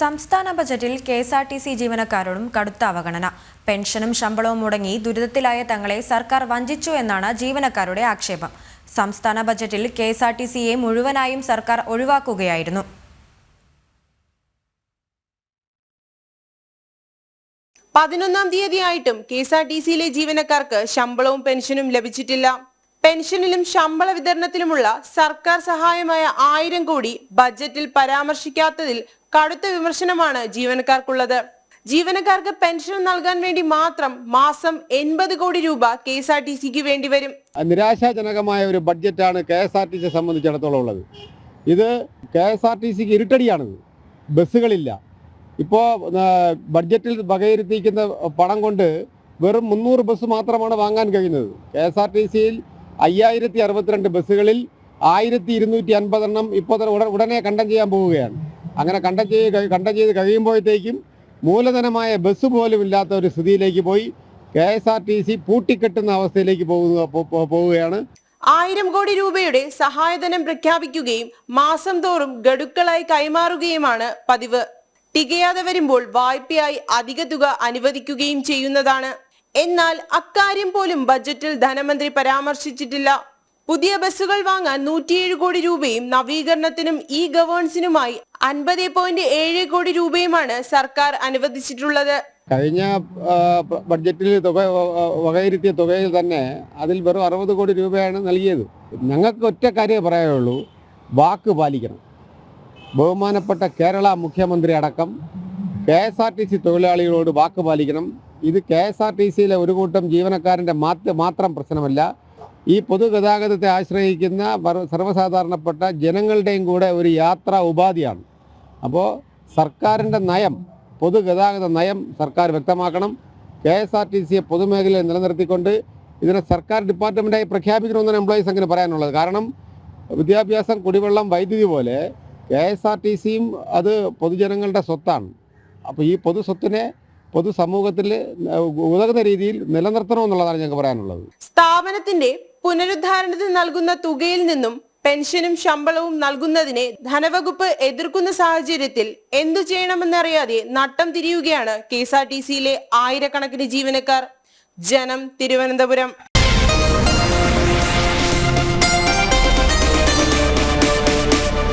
സംസ്ഥാന ബജറ്റിൽ K S R T C ജീവനക്കാരോടും കടുത്ത അവഗണന. പെൻഷനും ശമ്പളവും മുടങ്ങി ദുരിതത്തിലായ തങ്ങളെ സർക്കാർ വഞ്ചിച്ചു എന്നാണ് ജീവനക്കാരുടെ ആക്ഷേപം. സംസ്ഥാന ബജറ്റിൽ കെ എസ് ആർ ടി സിയെ മുഴുവനായും സർക്കാർ ഒഴിവാക്കുകയായിരുന്നു. പതിനൊന്നാം തീയതിയായിട്ടും കെ എസ് ആർ ടി സിയിലെ ജീവനക്കാർക്ക് ശമ്പളവും പെൻഷനും ലഭിച്ചിട്ടില്ല. പെൻഷനിലും ശമ്പള വിതരണത്തിലുമുള്ള സർക്കാർ സഹായമായ ആയിരം കോടി ബജറ്റിൽ പരാമർശിക്കാത്തതിൽ കടുത്ത വിമർശനമാണ് ജീവനക്കാർക്കുള്ളത്. ജീവനക്കാർക്ക് പെൻഷൻ നൽകാൻ വേണ്ടി മാത്രം മാസം എൺപത് കോടി രൂപ കെ എസ് ആർ ടി സിക്ക് വേണ്ടി വരും. നിരാശാജനകമായ ഒരു ബഡ്ജറ്റാണ് കെ എസ് ആർ ടി സിയെ സംബന്ധിച്ചിടത്തോളം ഉള്ളത്. ഇത് കെ എസ് ആർ ടി സിക്ക് ഇരുട്ടടിയാണിത്. ബസ്സുകളില്ല. ഇപ്പോൾ ബഡ്ജറ്റിൽ വകയിരുത്തിയിരിക്കുന്ന പണം കൊണ്ട് വെറും മുന്നൂറ് ബസ് മാത്രമാണ് വാങ്ങാൻ കഴിയുന്നത്. കെ എസ് ആർ ടി സിയിൽ അയ്യായിരത്തി അറുപത്തിരണ്ട് ബസ്സുകളിൽ ആയിരത്തി ഇരുന്നൂറ്റി അൻപതെണ്ണം ഇപ്പോൾ തന്നെ ഉട- ഉടനെ കണ്ടം ചെയ്യാൻ പോവുകയാണ്. അങ്ങനെ കണ്ടം ചെയ്ത് കണ്ടം ചെയ്ത് കഴിയുമ്പോഴത്തേക്കും മൂലധനമായ ബസ് പോലും ഇല്ലാത്ത ഒരു സ്ഥിതിയിലേക്ക് പോയി. K S R T C പൂട്ടിക്കെട്ടുന്ന അവസ്ഥയിലേക്ക് പോകുന്ന പോവുകയാണ്. ആയിരം കോടി രൂപയുടെ സഹായധനം പ്രഖ്യാപിക്കുകയും മാസം തോറും ഗഡുക്കളായി കൈമാറുകയുമാണ് പതിവ്. തികയാതെ വരുമ്പോൾ വായ്പയായി അധിക തുക അനുവദിക്കുകയും ചെയ്യുന്നതാണ്. എന്നാൽ അക്കാര്യം പോലും ബജറ്റിൽ ധനമന്ത്രി പരാമർശിച്ചിട്ടില്ല. പുതിയ ബസ്സുകൾ വാങ്ങാൻ നൂറ്റിയേഴ് കോടി രൂപയും നവീകരണത്തിനും ഇ ഗവേൺസിനുമായി അൻപത് പോയിന്റ് ഏഴ് കോടി രൂപയുമാണ് സർക്കാർ അനുവദിച്ചിട്ടുള്ളത്. കഴിഞ്ഞ ബഡ്ജറ്റിൽ തുക വകയിരുത്തിയ തുകയിൽ തന്നെ അതിൽ വെറും അറുപത് കോടി രൂപയാണ് നൽകിയത്. ഞങ്ങൾക്ക് ഒറ്റ കാര്യമേ പറയാനുള്ളൂ. വാക്ക് പാലിക്കണം. ബഹുമാനപ്പെട്ട കേരള മുഖ്യമന്ത്രി അടക്കം K S R T C തൊഴിലാളികളോട് വാക്ക് പാലിക്കണം. ഇത് കെ എസ് ആർ ടി സിയിലെ ഒരു കൂട്ടം ജീവനക്കാരന്റെ മാത്ര പ്രശ്നമല്ല. ഈ പൊതുഗതാഗതത്തെ ആശ്രയിക്കുന്ന സർവസാധാരണപ്പെട്ട ജനങ്ങളുടെയും കൂടെ ഒരു യാത്രാ ഉപാധിയാണ്. അപ്പോൾ സർക്കാരിന്റെ നയം പൊതുഗതാഗത നയം സർക്കാർ വ്യക്തമാക്കണം. കെ എസ് ആർ ടി സിയെ പൊതുമേഖലയിൽ നിലനിർത്തിക്കൊണ്ട് ഇതിനെ സർക്കാർ ഡിപ്പാർട്ട്മെന്റായി പ്രഖ്യാപിക്കണമെന്നാണ് എംപ്ലോയീസ് അങ്ങനെ പറയാനുള്ളത്. കാരണം വിദ്യാഭ്യാസം കുടിവെള്ളം വൈദ്യുതി പോലെ കെ എസ് ആർ ടി സിയും അത് പൊതുജനങ്ങളുടെ സ്വത്താണ്. അപ്പോൾ ഈ പൊതു സ്വത്തിനെ പൊതുസമൂഹത്തിൽ ഉതകുന്ന രീതിയിൽ നിലനിർത്തണമെന്നുള്ളതാണ് ഞങ്ങൾക്ക് പറയാനുള്ളത്. സ്ഥാപനത്തിന്റെ പുനരുദ്ധാരണത്തിന് നൽകുന്ന തുകയിൽ നിന്നും പെൻഷനും ശമ്പളവും നൽകുന്നതിനെ ധനവകുപ്പ് എതിർക്കുന്ന സാഹചര്യത്തിൽ എന്തു ചെയ്യണമെന്നറിയാതെ നട്ടം തിരിയുകയാണ് കെ എസ് ആർ ടി സിയിലെ ആയിരക്കണക്കിന് ജീവനക്കാർ. ജനം തിരുവനന്തപുരം.